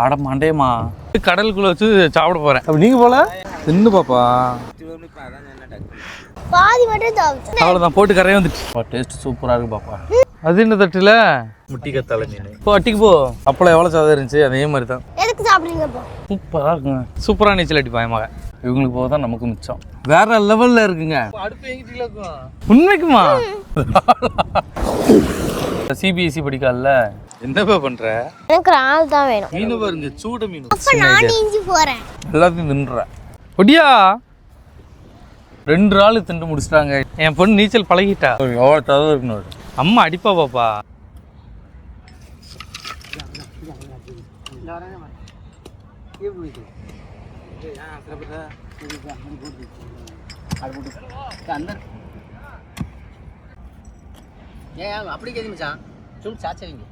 ஆட மாட்டேமா கடலுக்குள்ள வச்சு சாப்பிட போறேன். அப்ப நீங்க போல? தின்னு பாப்பா. பாதி மட்டும் தவிச்சு. அவ்வளோதான் போட்டு கரையே வந்துட்டு. டேஸ்ட் சூப்பராக இருக்கு பாப்பா. அது என்ன தட்டுல? முட்டி கத்தால மீன். இப்போ அட்டிக்கு போ. அப்பளம் எவ்வளோ சாதம் இருந்துச்சு? அதே மாதிரி தான் எதுக்கு சாப்பிடுறீங்க இப்போ? சூப்பராக இருக்குங்க. சூப்பராக நீச்சல் அடிப்பான் என் மகன். இவங்களுக்கு போக தான் நமக்கு மிச்சம். வேற லெவல்ல இருக்குங்க. உண்மைக்குமா? சிபிஎஸ்சி படிக்கல என்னப்பா பண்ற? எனக்கு ஆள் தான் வேணும். மீன் பாருங்க சூட மீன். அப்ப நான் இஞ்சி போறேன். எல்லாத்தையும் தின்ற. ஒடியா! ரெண்டு ஆள் திண்டு முடிச்சிட்டாங்க. என் பொண்ணு நீச்சல் பழகிட்டா. எவ்வளோ தடவை இருக்கணும் அம்மா அடிப்பா பாப்பா. ஏன் அப்படி கேது மச்சான். சும் சாச்சரிங்க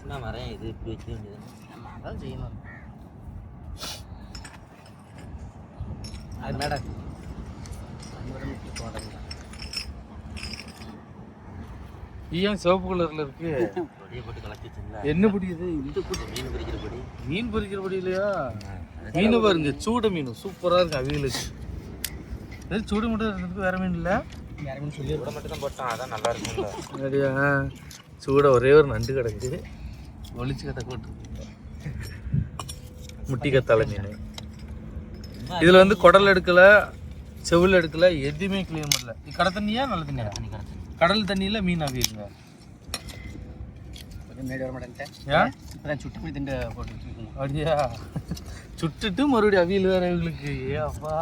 சாச்சுனா வரேன் இது இப்படி வைக்க வேண்டியது அதான் செய்யணும். அது மேடம் ஏன் சிவப்பு கலர்ல இருக்கு? போட்டு என்ன பிடிக்குது இந்த பொடி மீன் பிடிக்கிற பொடி. மீன் பொரிக்கிற பொடி இல்லையா மீன் பாருங்க சூட மீன். சூப்பரா இருக்கு அவியலுக்கு ஏய், சூடு மட்டும் இருந்ததுக்கு வேற மீன் இல்லை? யாருமே சொல்லி விட மட்டும் தான் போட்டான் அதான் நல்லா அப்படியா? சூட ஒரே ஒரு நண்டு கிடக்குது ஒளிச்சு கட்ட போட்டு. முட்டி கத்தாழை மீன். இதுல வந்து குடல் எடுக்கல செவில் எடுக்கல எதுவுமே கிளீன் பண்ணல. இது கடை தண்ணியா நல்ல தண்ணியா? கடல் தண்ணியில மீன் வச்சுருக்கோம் அப்படியா? சுட்டுட்டு மறுபடியும் அவியல் வேற இவங்களுக்கு. அப்பா.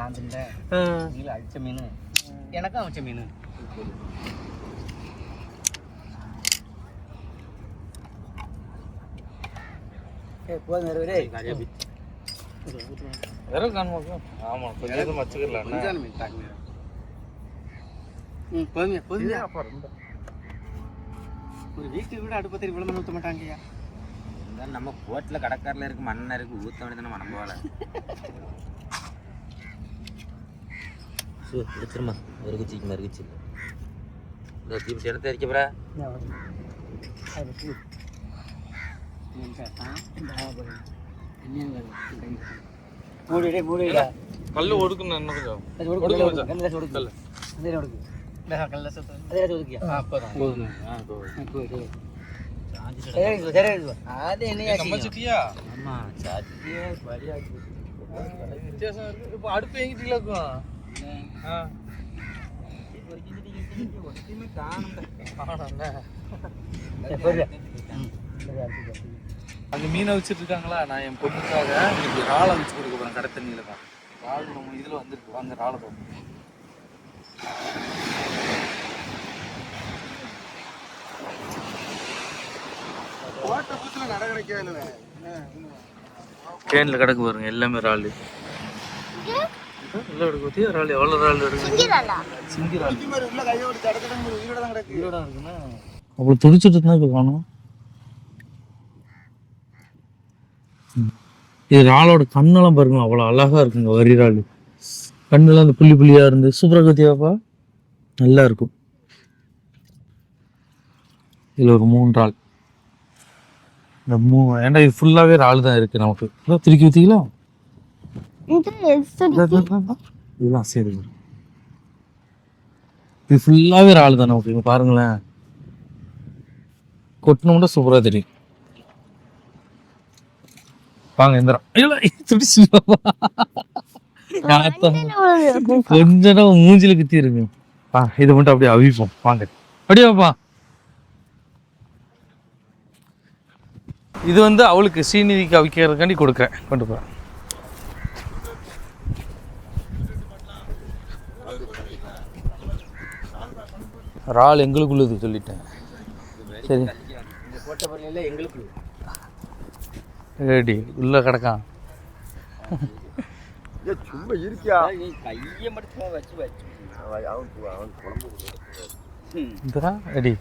நான் அடிச்ச மீன். எனக்கும் அவிச்ச மீன். போதும் ஆமா கொஞ்சம் மச்சுக்கலாம் மீன் தாக்குங்க ம் ஒரு வீட்டுக்கு கூட அடுப்பத்தை இவ்வளோ மணி ஊற்ற மாட்டாங்கய்யா. நம்ம கோட்டில் கடற்கரில் இருக்கு மண்ணை இருக்கு ஊற்ற வேண்டியது நம்ம நம்பவால ஒரு குச்சிக்கு மறுக்குச்சு இந்த தீபத்தி இடத்த இருக்கப்படா சிட்டியா வித்தியாசம் இருக்கு இப்போ அடுப்பு எங்கிட்ட இருக்கும் ஆ. ஆமாண்ணே. அங்க மீனை வச்சுட்டு இருக்காங்களா? நான் என் பொண்ணுக்காக இன்னைக்கு இறாலை வச்சு கொடுக்க போறேன் கடை தண்ணியில தான். இறால் நம்ம இதுல வந்திருக்கு. அந்த இறாலை பார்ப்போம். கேன்ல கிடக்கு பாருங்க எல்லாமே இறால். எல்லாம் எடுக்க பத்தி இறால்? எவ்வளோ இறால் எடுக்கு சிங்கி இறால் ஈரோடா இருக்குன்னா? அவ்வளோ துடிச்சிட்டு இருந்தா இப்போ காணும். இது இறாலோட கண்ணெல்லாம் பாருங்க அவ்வளோ அழகா இருக்குங்க வரி இறால் கண்ணெல்லாம் அந்த புள்ளி புள்ளியா இருந்து சூப்பராக கத்தியாப்பா நல்லா இருக்கும். இதில் ஒரு மூணு இறால் இந்த மூ ஏன்டா இது ஃபுல்லாகவே இறால் தான் இருக்கு நமக்கு. திருக்கி ஊற்றிங்களா இதெல்லாம் சரி இது ஃபுல்லாகவே இறால் தான் நமக்கு இங்க பாருங்களேன். கொட்டினோம்னா சூப்பராக தெரியும். வாங்க எந்திரம் இல்ல துடிச்சு கொஞ்ச நேரம் மூஞ்சில குத்தி இருக்கு பா இதை மட்டும் அப்படியே அவிப்போம். வாங்க. அப்படியே வாப்பா. இது வந்து அவளுக்கு ஸ்ரீநிதிக்கு அவிக்கிறதுக்காண்டி கொடுக்குறேன். கொண்டு போகிறேன் இறால் எங்களுக்குள்ளது சொல்லிட்டேன். சரி இந்த போட்ட பொருள் எங்களுக்கு ரெடி உள்ள கிடக்கான் சும்மா இருக்கியா நீ கையை மட்டும் வச்சு வச்சு. இந்தா ரெடி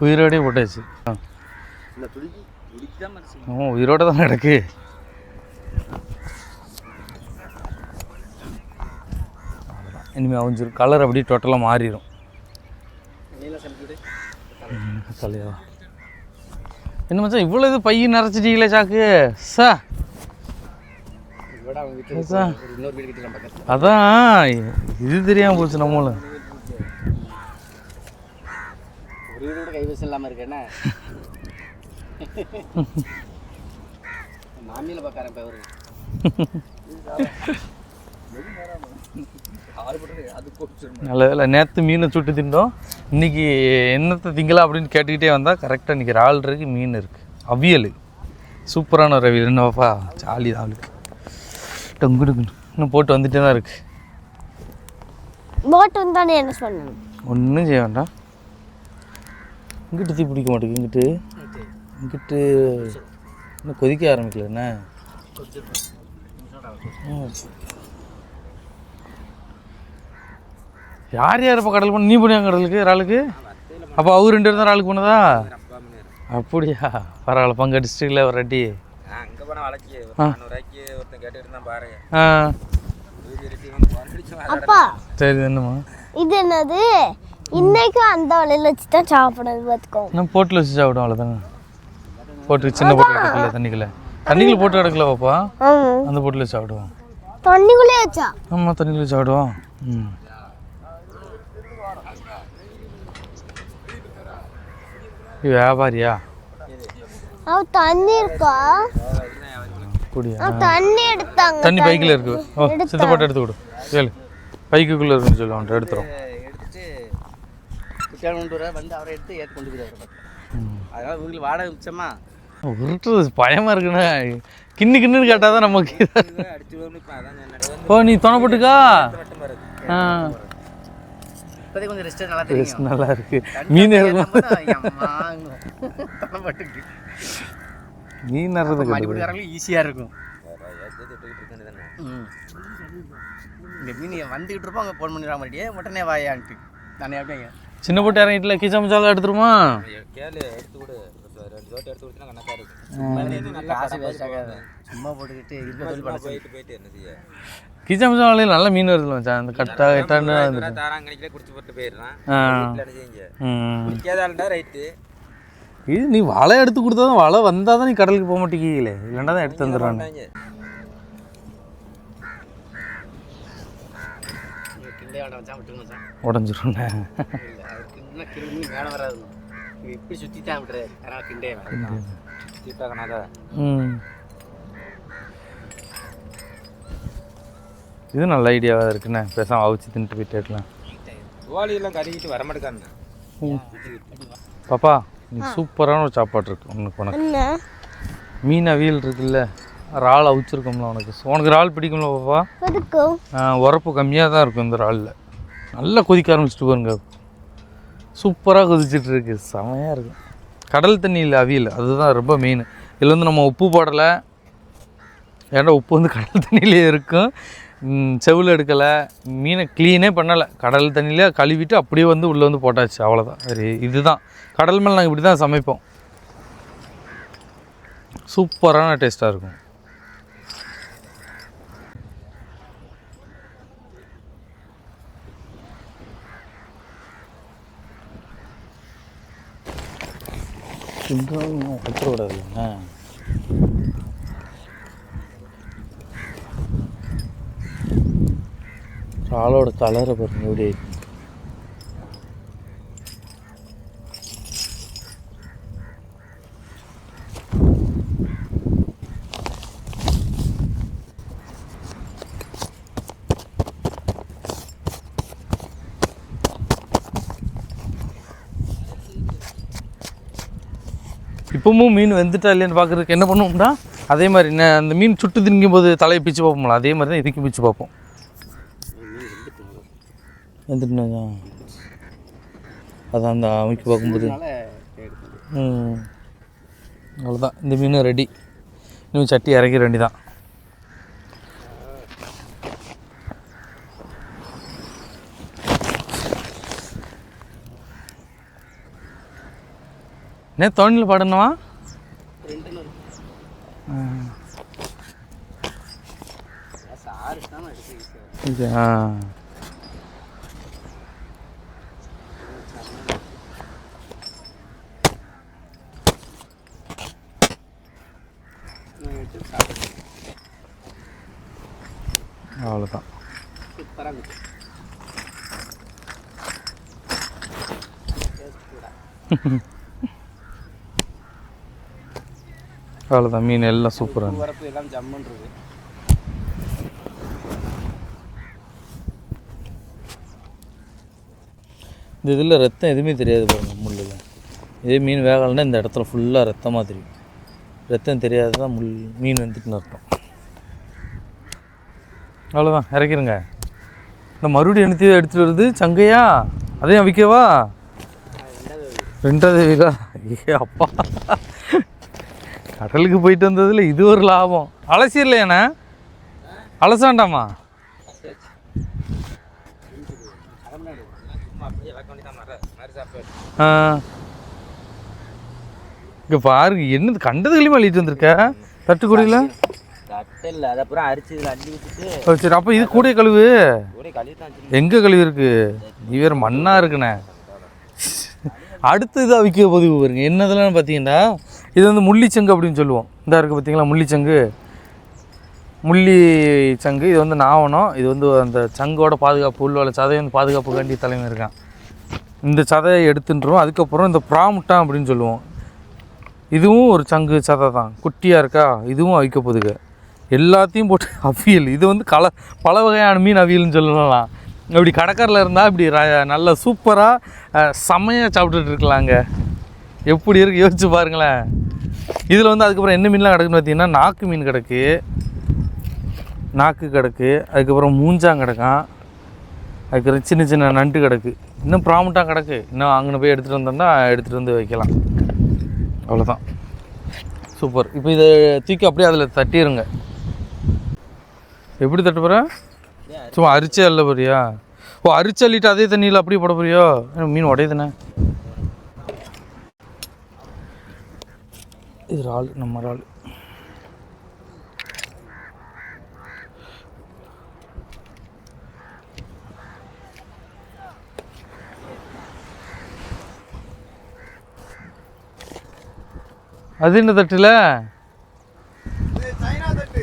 உயிரோடே போட்டாச்சு. ஆ. உயிரோட தான் கிடக்கு. அவ்வளவுதான். இனிமே அவஞ்சிரும் கலர் அப்படியே டோட்டலாக மாறிடும் தலையா? என்ன மச்சான் இவ்வளோ இது பைய நிறச்சிட்டீங்களே சாக்கு? சா. அதான். இது தெரியாம போச்சு நம்மளும் மாமியில் பார்க்குறேன் நல்ல வேலை நேற்று மீனை சுட்டு தின்றோம் இன்னைக்கு என்னத்தை திங்கலாம் அப்படின்னு கேட்டுக்கிட்டே வந்தால் கரெக்டாக இன்னைக்கு இறால் இருக்கு மீன் இருக்குது அவியல். சூப்பரான ஒரு அவியல். என்னப்பா ஜாலி தான் அவளுக்கு டொங்கு இன்னும் போட்டு வந்துட்டே தான் இருக்குது போட் வந்தானே என்ன சொல்லணும்? ஒன்றும் செய்ய வேண்டாம். இங்கிட்டு தீ பிடிக்க மாட்டேங்குது இங்கிட்டு. இங்கிட்டு இன்னும் கொதிக்க ஆரம்பிக்கல என்ன ம். யார் யார் இப்போ கடல் போன நீ போனியா கடலுக்கு இறாலுக்கு? அப்போ அவர் ரெண்டு பேரும் தான் இறாலுக்கு போனதா? அப்படியா? பரவாயில்ல பங்கு டிஸ்ட்ரிக்டில் ஒரு ரெட்டி அங்கே போனால் ஒருத்தன் கேட்டுட்டு பாருங்க ஆ. சரி என்னம்மா? இது என்னது? இன்னைக்கும் அந்த வலையில வச்சு தான் சாப்பிடணும் பார்த்துக்கோ. இன்னும் போட்டில் வச்சு சாப்பிடும் அவ்வளோதானே போட்டு சின்ன போட்டு கிடக்கல தண்ணிக்குள்ள. தண்ணிக்குள்ள போட்டு கிடக்கல பாப்பா? அந்த போட்டில் சாப்பிடுவோம். தண்ணிக்குள்ளே வச்சா? ஆமாம் தண்ணியில் வச்சு சாப்பிடுவோம். ம். வியாபாரியா? அவ தண்ணி இருக்கா அவ தண்ணி எடுத்தாங்க தண்ணி பைக்கில் இருக்கு. ஓ சித்தப்பாட்டு எடுத்து கொடு. கேளு. பைக்குக்குள்ளே இருக்குன்னு சொல்லி அவன்கிட்ட எடுத்துரும் வந்து அவரை எடுத்து ஏற்றி கொண்டு போயிடுவார் அதனால உங்களுக்கு வாடகை மிச்சமா? உருட்டுறது பயமாக இருக்குண்ணே. கிண்ணு கிண்ணுன்னு கேட்டால் தான் நமக்கு ஓ நீ துணை போட்டுக்கா? ஆ. இப்போதைக்கு கொஞ்சம் ரெஸ்ட் நல்லா தெரியும். நல்லா இருக்கு. மீன் மீன் நடுறது மடிப்பிடிக்காரங்களும் ஈஸியாக இருக்கும். இந்த மீன் வந்துக்கிட்டு இருப்போம். அங்கே ஃபோன் பண்ணிடுற மாதிரியே உடனே வாயான்ட்டு. நானே அப்படியே. சின்ன போட்டு இறங்கிட்டுல கிச்சா மச்சாலாம் எடுத்துருமா? கேளு எடுத்து கொடு. ரெண்டு தோட்டம் எடுத்து கொடுத்தா கணக்கா இருக்கு. காசு வேஸ்ட் ஆகாது. சும்மா போட்டுக்கிட்டு இருக்க போயிட்டு போயிட்டு என்ன செய்ய? வலையில் நல்ல மீன் வருதுல மச்சான். அந்த கட்டா கட்டான்னு வந்துட்டு தாராங்கணிக்கே குடிச்சு போட்டு போயிடுறான்? ரைட்டு இது நீ வலை எடுத்து கொடுத்தா தான் வலை வந்தால் தான் நீ கடலுக்கு போக மாட்டேங்கீங்களே இல்லைன்னா தான் எடுத்து இன்னும் கிருமி மேலே வராது இப்படி சுற்றி தான் விட்டுறாரு அதனால் கிண்டே ம் இது நல்ல ஐடியாவாக இருக்குண்ணே பேசாம அவிச்சு தின்ட்டு போயிட்டே இருக்கலாம் கோழியெல்லாம் கருகிட்டு வரமாட்டேக்கான்னு பாப்பா நீ சூப்பரான ஒரு சாப்பாடு இருக்கு உனக்கு உனக்கு மீன் அவியல் இருக்குல்ல இறால் அவிச்சிருக்கோம்ல உனக்கு உனக்கு இறால் பிடிக்கும்ல பாப்பா உரப்பு கம்மியாக தான் இருக்கும் இந்த இறாலில் நல்லா கொதிக்க ஆரம்பிச்சிட்டு பாருங்க சூப்பராக கொதிச்சிட்டு இருக்கு. செமையாக இருக்கும் கடல் தண்ணியில் அவியல் அதுதான் ரொம்ப மெயின் இதில் வந்து நம்ம உப்பு போடலை. ஏன்னா உப்பு வந்து கடல் தண்ணியிலே இருக்கும்? செவில் எடுக்கலை. மீனை க்ளீனே பண்ணலை. கடல் தண்ணியிலே கழுவிட்டு அப்படியே வந்து உள்ளே வந்து போட்டாச்சு. அவ்வளோதான் சரி இதுதான். கடல் மேலே நாங்கள் இப்படி தான் சமைப்போம். சூப்பரான டேஸ்ட்டாக இருக்கும். கட்டுற விடாது ஆளோட கலரை பாருங்க எப்படி இப்பவும் மீன் வெந்துட்டா இல்லையான்னு பார்க்குறதுக்கு என்ன பண்ணுவோம்னா அதே மாதிரி அந்த மீன் சுட்டு திங்கும் போது தலையை பிச்சு பார்ப்போம்ல அதே மாதிரி தான் இதுக்கு பிச்சு பார்ப்போம். வெந்துட்டுனாங்க அதான் அந்த அமைக்க பார்க்கும்போது. ம். அவ்வளோதான் இந்த மீன் ரெடி இன்னும் சட்டி இறக்கிற வேண்டி தான் என்ன தோணில் பாடணுமா? ஆ. அவ்வளோதான் சூப்பராக இருந்துச்சு அவ்வளோதான் மீன் எல்லாம் சூப்பராக வரப்பு எல்லாம் இருக்கு இந்த இதில் ரத்தம் எதுவுமே தெரியாது பாருங்க முள்ளில். இதே மீன் வேகலைன்னா இந்த இடத்துல ஃபுல்லாக ரத்தமாக தெரியும். ரத்தம் தெரியாது தான் முள் மீன் வந்துட்டுன்னு அர்த்தம். அவ்வளோதான் இறக்கிருங்க. இந்த மறுபடியும் என்னத்தையும் எடுத்துகிட்டு வருது. சங்கையா? அதையும் விற்கவா ரெண்டாவது வீடா ஏ அப்பா. கடலுக்கு போயிட்டு வந்ததில் இது ஒரு லாபம். அலசிடலையாண்ணே அலசாண்டாமா சும்மா இங்கே பாருங்க என்னது கண்டதுகளையும் அள்ளிட்டு வந்திருக்க? தட்டுக்குடியில்? தட்டு இல்லை அப்புறம் அரிச்சு இதில் அள்ளி சரி அப்போ இது கூட கழுவு. தான் எங்கே கழுவு இருக்கு? நீ வேறு மண்ணாக இருக்குண்ணே. அடுத்து இதாக விற்க போது பாருங்க. என்னதெல்லாம் பார்த்தீங்கன்னா இது வந்து முள்ளிச்சங்கு அப்படின்னு சொல்லுவோம். இந்த இருக்குது பார்த்திங்களா முள்ளிச்சங்கு? முள்ளி சங்கு இது வந்து நாவனம் இது வந்து அந்த சங்கோட பாதுகாப்பு உள்ள சதையை வந்து பாதுகாப்பு வேண்டிய தலைமை இருக்கான். இந்த சதையை எடுத்துட்டுரும் அதுக்கப்புறம் இந்த பிராமுட்டான் அப்படின்னு சொல்லுவோம். இதுவும் ஒரு சங்கு சதை தான். குட்டியாக இருக்கா? இதுவும் அவிக்க போதுங்க எல்லாத்தையும் போட்டு அவியல். இது வந்து கல பல வகையான மீன் அவியல்னு சொல்லலாம். இப்படி கடற்கரையில் இருந்தால் இப்படி நல்ல சூப்பராக செம்மையாக சாப்பிட்டுட்டு இருக்கலாங்க. எப்படி இருக்குது யோசிச்சு பாருங்களேன். இதில் வந்து அதுக்கப்புறம் என்ன மீன்லாம் கிடக்குன்னு பார்த்தீங்கன்னா நாக்கு மீன் கிடக்கு நாக்கு கிடக்கு அதுக்கப்புறம் மூஞ்சாங் கிடக்கான் அதுக்கப்புறம் சின்ன சின்ன நண்டு கிடக்கு. இன்னும் ப்ராமட்டாக கிடக்கு. இன்னும் அங்கே போய் எடுத்துகிட்டு வந்தோம்னா எடுத்துகிட்டு வந்து வைக்கலாம். அவ்வளோதான் சூப்பர். இப்போ இதை தூக்கி அப்படியே அதில் தட்டிடுங்க எப்படி தட்ட போகிற சும்மா அரிச்சே அல்ல போறியா? ஓ அரிச்சு அள்ளிட்டு அதே தண்ணியில் அப்படியே போட போறியோ? மீன் உடையதுண்ணே. இது இறால் நம்ம இறால். அது என்ன தட்டுல? சைனா தட்டு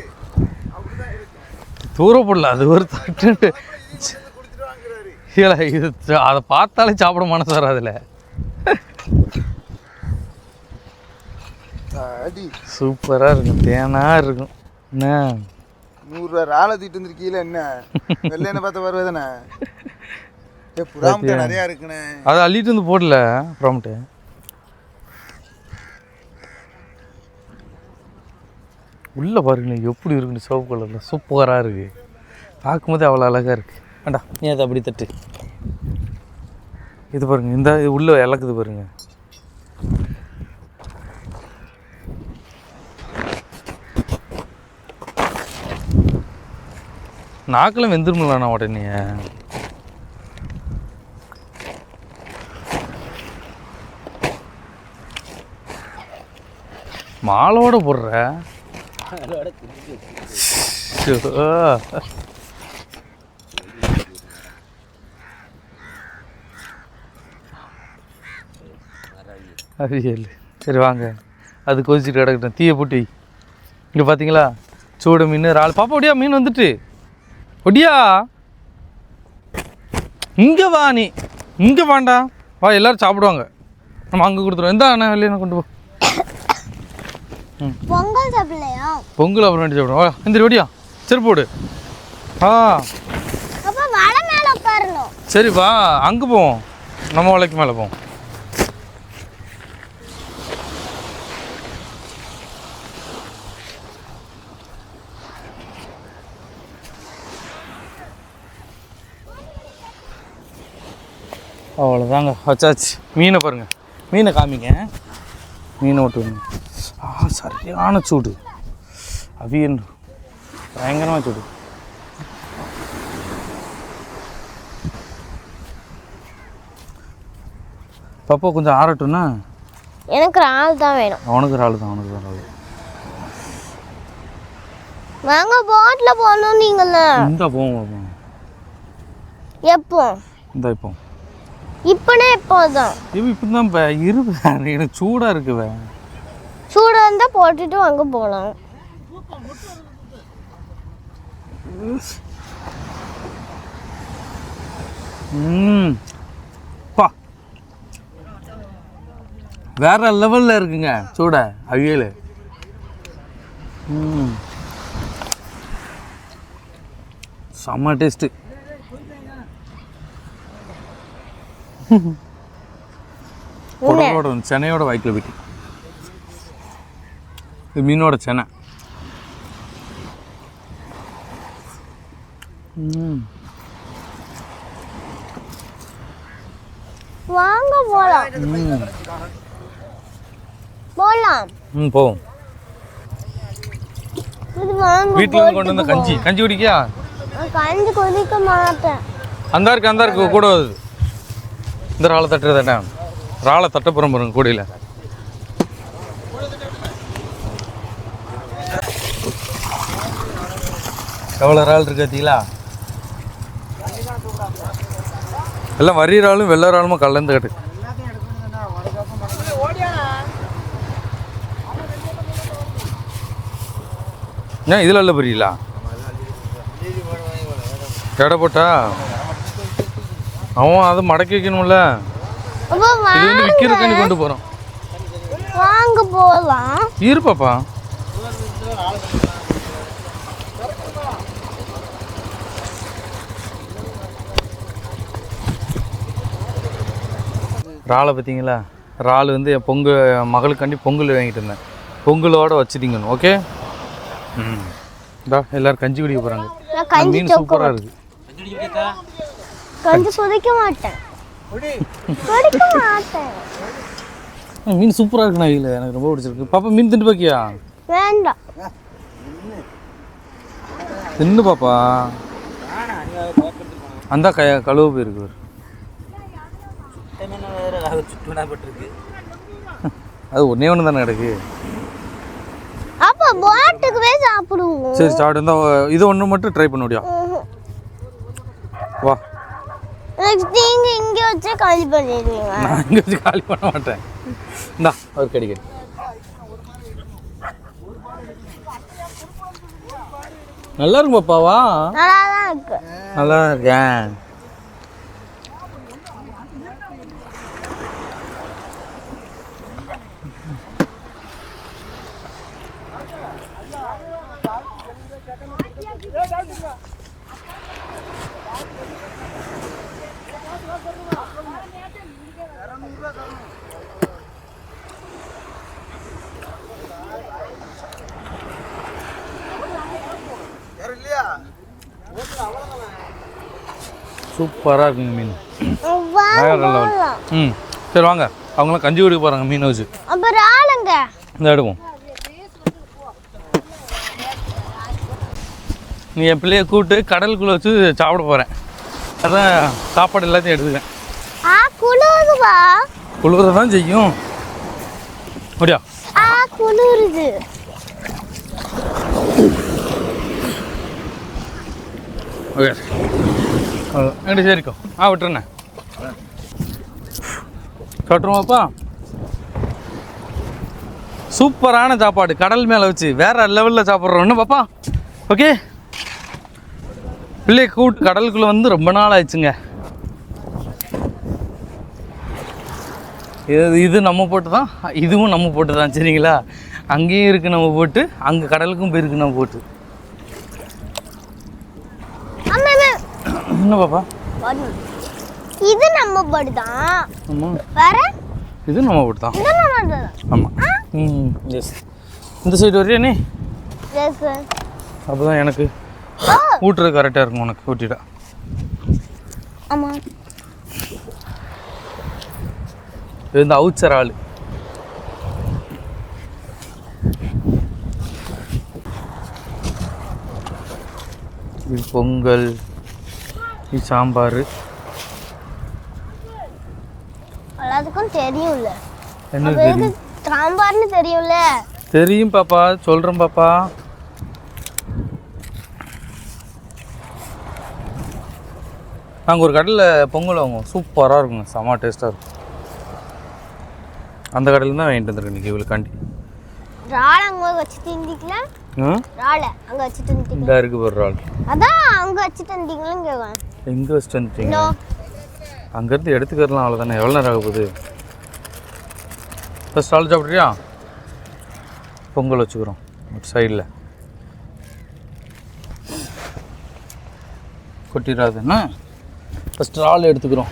அப்படிதான் இருக்கு தூர போடல அது ஒரு தட்டு இல்லை இது அதை பார்த்தாலே சாப்பிட மனசு வராதுல. அடி சூப்பராக இருக்கும் தேனாக இருக்கும். என்ன? நூறுரூவா ராலை தூக்கிட்டு வந்திருக்கீல என்ன? வெள்ளையனை பார்த்த வருவதானே ஏ புறாமுட்டை நிறையா இருக்குண்ணே. அதை அள்ளிட்டு வந்து போடல ப்ராம்ட்டு உள்ளே பாருங்க எப்படி இருக்குன்னு சிவப்பு கலரில் சூப்பராக இருக்கு. பார்க்கும்போதே அவ்வளோ அழகாக இருக்கு. வேண்டா நீ அதை அப்படி தட்டு. இது பாருங்க இந்த இது உள்ளே இலக்குது பாருங்க. நாக்கெல்லாம் வெந்துருமில்லண்ணா உடனே. மாலோட போடுற. அதோட சரி வாங்க. அது கொதிச்சுட்டு கிடக்கட்டும். தீயை போட்டு. இங்கே பார்த்தீங்களா சூடு மீன் இறால். பாப்பா அப்படியா? மீன் வந்துட்டு. ஒடியா. இங்கே வா நீ. இங்கே வாண்டா. வா எல்லாரும் சாப்பிடுவாங்க. நம்ம அங்கே கொடுத்துருவோம். எந்த அண்ணா வெளியே கொண்டு போ. பொங்கல் சாப்பிடலையா? பொங்கல் அப்புறம் வேண்டி சாப்பிடுவோம். வா எந்திரி ஒடியா. செருப்பு போடு. ஆ. சரி வா. அங்கே போவோம். நம்ம வலைக்கு மேலே போவோம். அவ்வளோதாங்க வச்சாச்சு மீனை பாருங்க. மீனை காமிங்க. மீனை விட்டு ஆ சரியான சூடு. அவியன் பயங்கரமாக சூடு. பாப்பா கொஞ்சம் ஆறட்டும்னா? எனக்கு ஆள் தான் வேணும். அவனுக்கு ஒரு ஆள் தான் அவனுக்கு ஒரு ஆள். வாங்க போட்ல போகணும் நீங்கள. இந்த போவோம் எப்போ? இந்த இப்போ. இப்பனே எப்போதான் இப்போ இப்போ தான் இப்போ இருபது எனக்கு சூடாக இருக்குவே. சூடு இருந்தா போட்டுட்டு வாங்க போகலாம் பா. வேற லெவலில் இருக்குங்க சூட. அவியல். செம்ம டேஸ்ட்டு. குடலோட சென்னையோட வாய்க்கில் போயிட்டு இது மீனோட செனை. ம். வாங்க போலாம். போலாம். ம் போவோம். இது வாங்க வீட்டில் கொண்டு வந்த கஞ்சி. கஞ்சி குடிக்கியா? நான் கஞ்சி குடிக்க மாட்டேன். அந்த இருக்கு அந்த இருக்கு கூட வருது. இந்த ராளை தட்டுறதாட்டா ராளை தட்டப்புறம் பாருங்க கூடையில். எவ்வளோ இறால் இருக்கு பார்த்தீங்களா? எல்லாம் வரி இறாலும் வெள்ளை இறாலுமா கலந்து கட்டு. ஏன் இதில் இல்லை புரியலா எடை போட்டா? அவன் அதை மடக்கி வைக்கணும்ல. இது வந்து கொண்டு போகிறோம் வாங்க போலாம். இருப்பாப்பா இறாலை பார்த்தீங்களா? இறால் வந்து என் பொங்கல் மகளுக்காண்டி பொங்கல் வாங்கிட்டு இருந்தேன். பொங்கலோட வச்சுட்டீங்கன்னு ஓகே? ம். இதா எல்லாரும் கஞ்சி குடிக்க போகிறாங்க மீன் சூப்பராக இருக்குது கஞ்சி குடிக்க மாட்டேன். மீன் சூப்பராக இருக்குண்ணா இல்லை எனக்கு ரொம்ப பிடிச்சிருக்கு. பாப்பா மீன் திண்டு பாக்கியா? வேண்டாம். தின்னு. பாப்பா. அந்த க கழுவு போயிருக்கு அது ஒன்றே ஒன்று தானே கிடக்கு. அப்போ பாட்டுக்குவே சாப்பிடுவோம். சரி சாப்பிட்டு இருந்தால் இது ஒன்று மட்டும் ட்ரை பண்ண முடியும். வா. நீங்க இங்க வச்சு காலி பண்ணிடுவீங்க. நான் இங்கே வச்சு காலி பண்ண மாட்டேன். இந்தா ஒரு கடிக்கடி நல்லா இருக்கும் பாப்பாவா நல்லா தான் இருக்கு. நல்லா இருக்கேன். சூப்பராக இருக்குங்க மீன். வேற ம் சரி வாங்க. அவங்களாம் கஞ்சி குடிக்க போகிறாங்க மீனை வச்சு. அப்புறம் ஆளுங்க. இந்த எடுப்போம். நீ என் பிள்ளைய கூப்பிட்டு கடலுக்குள்ளே வச்சு சாப்பிட போகிறேன் அதான் சாப்பாடு எல்லாத்தையும் குளிருதுவா. குளிர தான் செய்யும். அப்படியா ஆ குளிருது. ஓகே. எங்கிட்ட சரிக்கும் ஆ விட்டுருண்ணே. கட்டுருவாப்பா சூப்பரான சாப்பாடு. கடல் மேலே வச்சு வேற லெவலில் சாப்பிட்றோன்னு பாப்பா? ஓகே பிள்ளைய கூட்டு கடலுக்குள்ளே வந்து ரொம்ப நாள் ஆயிடுச்சுங்க. இது இது நம்ம போட்டு தான் இதுவும் நம்ம போட்டு தான் சரிங்களா? அங்கேயும் இருக்குது நம்ம போட்டு அங்கே கடலுக்கும் போயிருக்கு நம்ம போட்டு அம்மா அம்மா. என்ன பாப்பா. இது நம்ம படுதான் ஆமாம் வேற? இது நம்ம போட்டு தான் இது நம்ம ஆமாம் ம் எஸ் இந்த சைடு வரையா நீ? எஸ் அப்போ தான் எனக்கு ஊட்டுறது கரெக்டாக இருக்கும் உனக்கு ஊட்டிட்டா. ஆமா. இது இந்த அவுச்சர் ஆள். இது பொங்கல். சாம்பார். எல்லாத்துக்கும் தெரியும்ல. என்ன தெரியும்? சாம்பார்னு தெரியும்ல? தெரியும் பாப்பா சொல்கிறேன் பாப்பா. நாங்கள் ஒரு கடையில் பொங்கல் வாங்குவோம். சூப்பராக இருக்குங்க. செம்ம டேஸ்ட்டாக இருக்கும். அந்த கடையில் தான் வாங்கிட்டு வந்துருக்கேன் இன்றைக்கி இவளுக்காண்டி. ராளை அங்கே வச்சு திண்டிக்கலாம் ம்? ராளை அங்கே வச்சு திண்டிக்கலாம் இருக்கு ஒரு ஆள் அதான் அங்கே வச்சு திண்டிங்களான்னு கேட்குறேன். எங்கே வச்சுட்டு வந்துட்டீங்க? அங்கேருந்து எடுத்துக்கிறலாம் அவ்வளோதானே எவ்வளோ நேரம் ஆக போகுது? ஃபஸ்ட் ஆள் சாப்பிட்றியா? பொங்கல் வச்சுக்கிறோம். ஒரு சைடில் கொட்டிடாதுன்னா ஃபஸ்ட்டு ஆள் எடுத்துக்கிறோம்.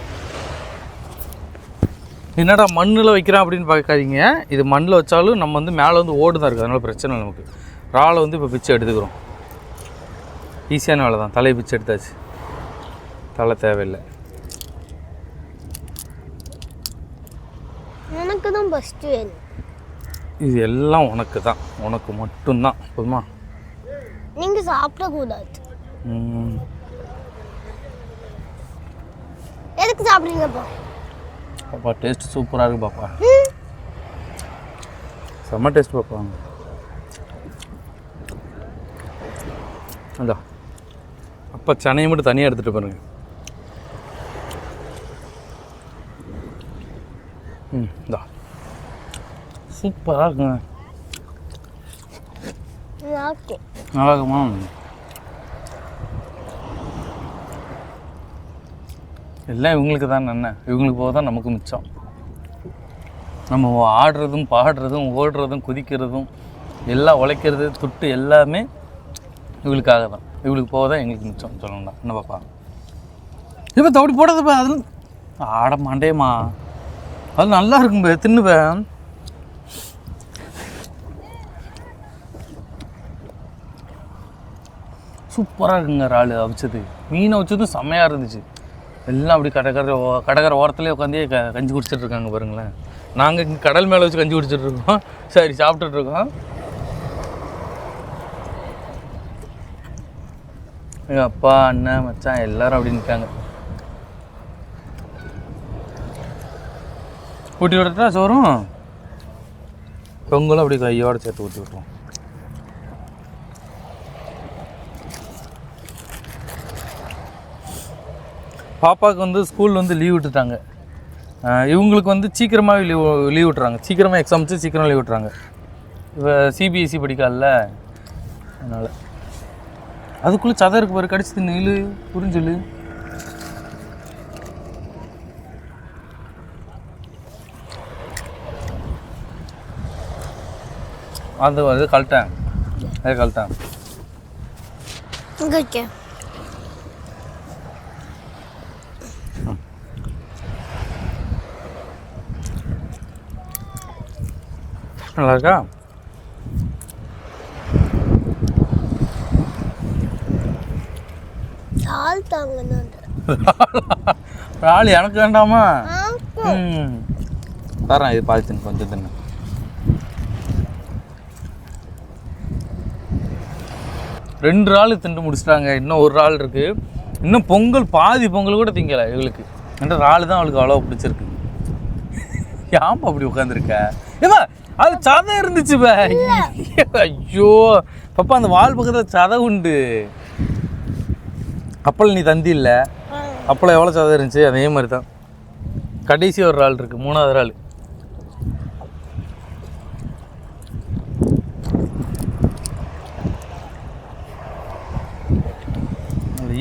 என்னடா மண்ணில் வைக்கிறேன் அப்படின்னு பார்க்காதீங்க. இது மண்ணில் வச்சாலும் நம்ம வந்து மேலே வந்து ஓடு தான் இருக்குது அதனால பிரச்சனை இல்லை நமக்கு. இறாலை வந்து இப்போ பிச்சை எடுத்துக்கிறோம். ஈஸியான வேலை தான் தலையை பிச்சை எடுத்தாச்சு. தலை தேவையில்லை. எனக்கு தான் ஃபஸ்ட்டு வேணும். இது எல்லாம் உனக்கு தான் உனக்கு மட்டும்தான். போதுமா நீங்கள் சாப்பிடக்கூடாது. எதுக்கு சாப்பிடுறீங்கப்பா பாப்பா டேஸ்ட் சூப்பராக இருக்கு பாப்பா. செம்ம டேஸ்ட் பாப்பா. அந்தா அப்பா சனையை மட்டும் தனியாக எடுத்துகிட்டு பாருங்க. ம் இந்தா. சூப்பராக இருக்குங்க. நல்லா இருக்குமா எல்லாம் இவங்களுக்கு தான் நன்மை இவங்களுக்கு போக தான் நமக்கு மிச்சம். நம்ம ஆடுறதும் பாடுறதும் ஓடுறதும் குதிக்கிறதும் எல்லாம் உழைக்கிறது துட்டு எல்லாமே இவளுக்காக தான். இவளுக்கு போக தான் எங்களுக்கு மிச்சம். சொல்லணும்டா. என்ன பாப்பா? இப்போ தவிடி போடாதப்பா அதில். ஆட மாட்டேம்மா. அது நல்லா இருக்கும்பே தின்னுப்பேன் சூப்பராக இருக்குங்க இறால் அவிச்சது. மீனை அவிச்சதும் செம்மையாக இருந்துச்சு. எல்லாம் அப்படி கடற்கரை ஓ கடற்கரை ஓரத்துலேயே உட்காந்தே க கஞ்சி குடிச்சிட்டு இருக்காங்க பாருங்களேன். நாங்கள் இங்கே கடல் மேலே வச்சு கஞ்சி குடிச்சிட்டு இருக்கோம். சரி சாப்பிட்டுட்டு இருக்கோம். எங்கள் அப்பா அண்ணன் மச்சான் எல்லோரும் அப்படி நிற்காங்க ஊட்டி விட்டுட்டா சோறும் பொங்கலும் அப்படி கையோடு சேர்த்து ஊட்டி விட்ருவோம் பாப்பாவுக்கு வந்து ஸ்கூல் வந்து லீவ் விட்டுட்டாங்க. இவங்களுக்கு வந்து சீக்கிரமாகவே லீவ் லீவ் விட்டுறாங்க. சீக்கிரமாக எக்ஸாம் வச்சு சீக்கிரம் லீவ் விட்றாங்க இப்போ சிபிஎஸ்சி படிக்கல அதனால். அதுக்குள்ளே சதை இருக்கு பாரு. கடிச்சு தின்னு இழு அது அது கழட்டேன். அது கழட்டேன். இங்கே வைக்க. நல்லா இருக்கா? எனக்கு வேண்டாமா? ம். தரேன் இது பாதி கொஞ்சம் தின்னு. ரெண்டு ஆள் திண்டு முடிச்சிட்டாங்க. இன்னும் ஒரு ஆள் இருக்கு. இன்னும் பொங்கல் பாதி பொங்கல் கூட திங்கலை இவளுக்கு. என்ற ஆள் தான் அவளுக்கு அவ்வளோ பிடிச்சிருக்கு. ஏமா அப்படி உட்காந்துருக்க ஏமா அது சதை இருந்துச்சு பே. ஐயோ பாப்பா அந்த வால் பக்கத்தில் சதை உண்டு. அப்பளம் நீ தந்தி இல்லை அப்பளம் எவ்வளோ சதை இருந்துச்சு? அதே மாதிரி தான் கடைசி ஒரு ஆள் இருக்கு. மூணாவது ஆள்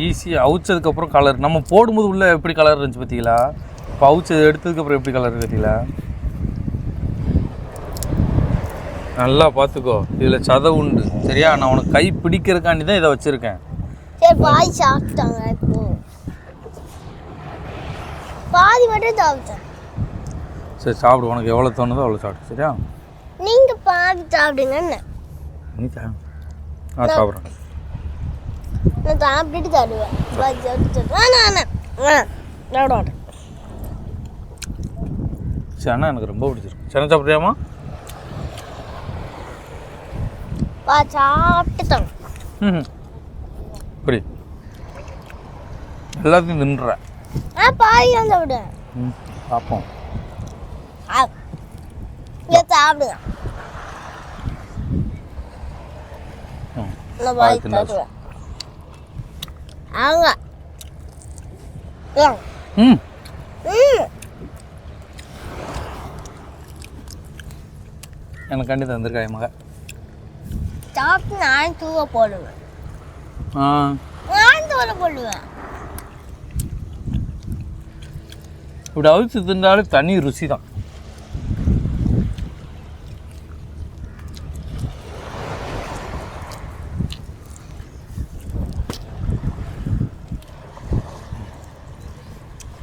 ஈஸியாக அவிச்சதுக்கப்புறம் கலர் நம்ம போடும்போது உள்ள எப்படி கலர் இருந்துச்சு பார்த்தீங்களா இப்போ அவிச்சது எடுத்ததுக்கப்புறம் எப்படி கலர் பார்த்தீங்களா நல்லா பார்த்துக்கோ இதில் சதை உண்டு. சரியா? நான் உனக்கு கை பிடிக்கிறதுக்காண்டி தான் இதை வச்சுருக்கேன். சரி பாதி சாப்பிட்டாங்க இப்போ. பாதி மட்டும் சாப்பிட்டேன். சரி சாப்பிடு. உனக்கு எவ்வளோ தோணுதோ அவ்வளோ சாப்பிடு. சரியா? நீங்க பாதி சாப்பிடுங்கன்னு. நீ சா- நான் சாப்பிட்றேன். நான் சாப்பிட்டுட்டு தருவேன். சனா எனக்கு ரொம்ப பிடிச்சிருக்கு. சனா சாப்பிட்றியாமா பா சாப்பிட்டு ம் இப்படி. எல்லாத்தையும் தின்ற ஆ பாதி தான் சாப்பிடுவேன் ம் பார்ப்போம். ஆ சாப்பிடுங்க ம் பாதி பாதி தின்னாச்சு. சாப்பிடுவேன் அவங்க ஏன் ம். எனக்கு கண்டிப்பாக வந்திருக்காய் மக. சாப்பிட்டு நான் தூவ போடுவேன். ஆ. நான் தூர போடுவேன். இப்படி அவிச்சு தின்றாலும் தனி ருசி தான்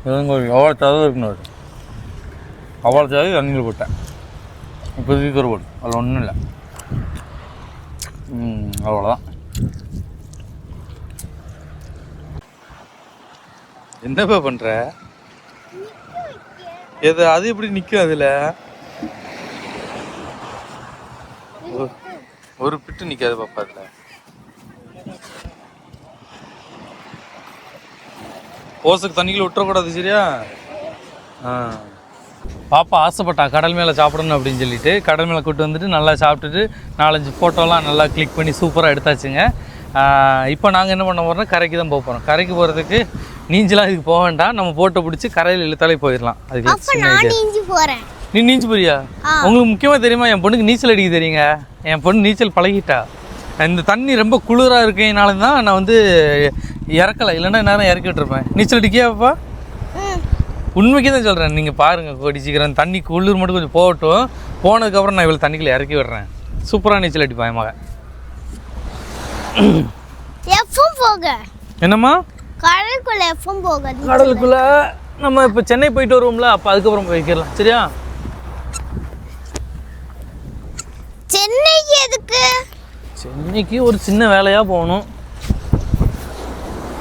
எவ்வளோ சதவீதம் இருக்குன்னு அவ்வளோ சதவீதம் தண்ணியில் போட்டேன் இப்போதைக்கு ஒரு போடு அதில் ஒன்றும் இல்லை. அவ்வளோதான் என்னப்பா பண்ணுற எது அது எப்படி நிற்கும் அதில்? ஒரு பிட்டு நிற்காது பாப்பா அதில் ஓசுக்கு தண்ணிக்குள்ள விட்டுறக்கூடாது சரியா? பாப்பா ஆசைப்பட்டா கடல் மேலே சாப்பிடணும் அப்படின்னு சொல்லிட்டு கடல் மேலே கூட்டு வந்துட்டு நல்லா சாப்பிட்டுட்டு நாலஞ்சு ஃபோட்டோலாம் நல்லா கிளிக் பண்ணி சூப்பராக எடுத்தாச்சுங்க. இப்போ நாங்கள் என்ன பண்ண போகிறோம்னா கரைக்கு தான் போக போகிறோம் கரைக்கு போகிறதுக்கு நீஞ்சலாம் இதுக்கு போக வேண்டாம். நம்ம போட்டை பிடிச்சி கரையில் இழுத்தாலே போயிடலாம். அதுக்கு நீ நீஞ்சு போறியா. உங்களுக்கு முக்கியமாக தெரியுமா என் பொண்ணுக்கு நீச்சல் அடிக்க தெரியுங்க? என் பொண்ணு நீச்சல் பழகிட்டா. இந்த தண்ணி ரொம்ப குளிராக இருக்கனால தான் நான் வந்து இறக்கலை. இல்லைன்னா நேரம் இறக்கி விட்டுருப்பேன் நீச்சல் அடிக்கியாப்பா உண்மைக்கு தான் சொல்கிறேன் நீங்கள் பாருங்கள் கோடி சீக்கிரம் தண்ணி குளிர் மட்டும் கொஞ்சம் போகட்டும். போனதுக்கப்புறம் நான் இவ்வளோ தண்ணிக்குள்ளே இறக்கி விடுறேன். சூப்பராக நீச்சல் அடிப்பேன் மகன். என்னம்மா? கடலுக்குள்ள எஃப்பும் போக கடலுக்குள்ளே? நம்ம இப்போ சென்னை போயிட்டு வருவோம்ல அப்போ அதுக்கப்புறம் போய்க்கிடலாம். சரியா? சென்னைக்கு எதுக்கு? சென்னைக்கு ஒரு சின்ன வேலையாக போகணும்.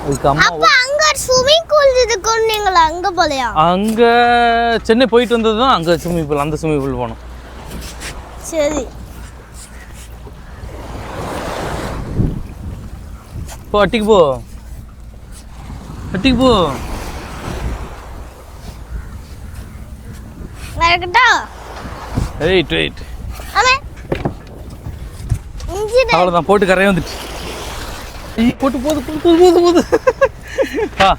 அதுக்கு அம்மா அங்க ஸ்விமிங் பூல் இருக்குன்னு நீங்கள அங்க போலையா? அங்கே சென்னை போயிட்டு வந்தது தான் அங்கே ஸ்விம்மிங் பூல் அந்த ஸ்விம்மிங் பூல் போனோம். சரி. போ அட்டிக்கு போ. அட்டிக்கு போ. வரக்கட்டா வெயிட் ஆமா. இஞ்சி அவ்வளோதான் போட்டு கரையை வந்துட்டு. போட்டு போது போது போது போது ஆ.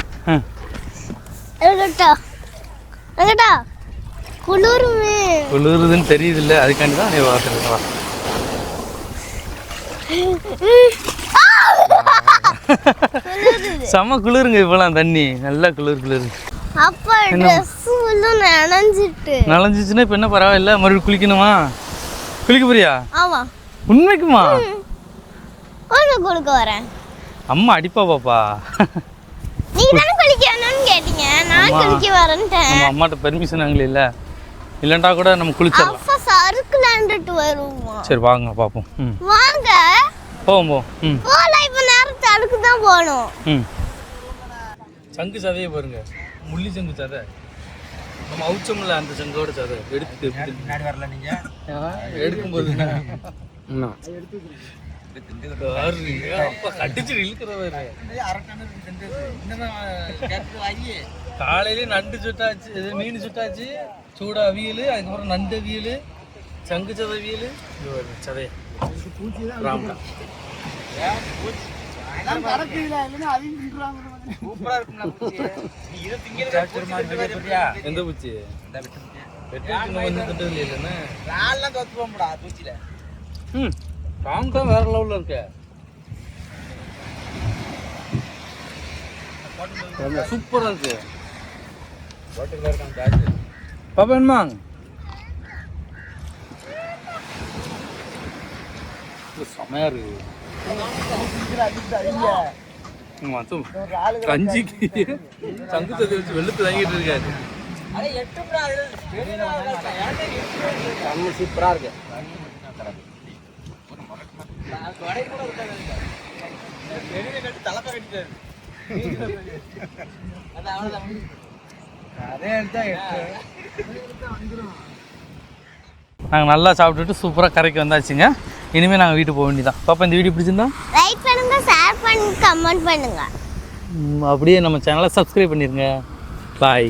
குளிருமே. குளிருதுன்னு தெரியுது இல்லை அதுக்காண்டி தான் நீ பார்த்துருக்கலாம் செம்ம குளிருங்க இப்போலாம் தண்ணி. நல்லா குளிர் குளிர். அப்ப நனைஞ்சிட்டு. நனைஞ்சிச்சுன்னா இப்போ என்ன பரவாயில்ல மறுபடியும் குளிக்கணுமா? குளிக்க போறியா? ஆமா. உண்மைக்குமா? உனக்கு கொடுக்க வரேன். அம்மா அடிப்பா பாப்பா நீங்க தானே குளிக்கணும்னு கேட்டீங்க. நான். குளிக்க வரேன்ட்டேன். நம்ம அம்மாட்ட பெர்மிஷன் அங்கே இல்லை. இல்லைண்டா கூட நம்ம குளிச்சிடலாம். அப்ப சறுக்குலாண்டுட்டு வருவோம் சரி வாங்க பார்ப்போம் ம். வாங்க. போவோம் போவோம் ம். போல இப்ப நேரம் சறுக்கு தான் போகணும். ம். சங்கு சதையை பாருங்க. முள்ளி சங்கு சதை. நம்ம அவுச்சோம்ல அந்த சங்கோட சதை. எடுத்து முன்னாடி வரல நீங்க? எடுக்கும்போது. காலையிலே நண்டு சுட்டாச்சு மீன் சுட்டாச்சு சூடா அவியல் அதுக்கப்புறம் நண்டு அவியல் சங்கு சதை அவியல் இது ஒரு சதைய ராம்டா. எந்த பூச்சி? வெட்டி வந்து திட்டது இல்லைன்னா ம் பாம்பு தான் வேற லெவலில் இருக்க. சூப்பராக இருக்கு. பாப்பா என்னமா செமையா இருக்கு. ஆமா, சும். கஞ்சிக்கு சங்கு சதி வச்சு வெளுத்து வாங்கிட்டு இருக்காரு. சூப்பரா இருக்கு. நாங்கள் நல்லா சாப்பிட்டுட்டு சூப்பராக கரைக்கு வந்தாச்சுங்க. இனிமேல் நாங்கள் வீட்டுக்கு போக வேண்டியதான் பாப்பா இந்த வீடியோ பிடிச்சிருந்தா? லைக் பண்ணுங்க ஷேர் பண்ணுங்க கமெண்ட் பண்ணுங்க. அப்படியே நம்ம சேனலை சப்ஸ்கிரைப் பண்ணிடுங்க பாய்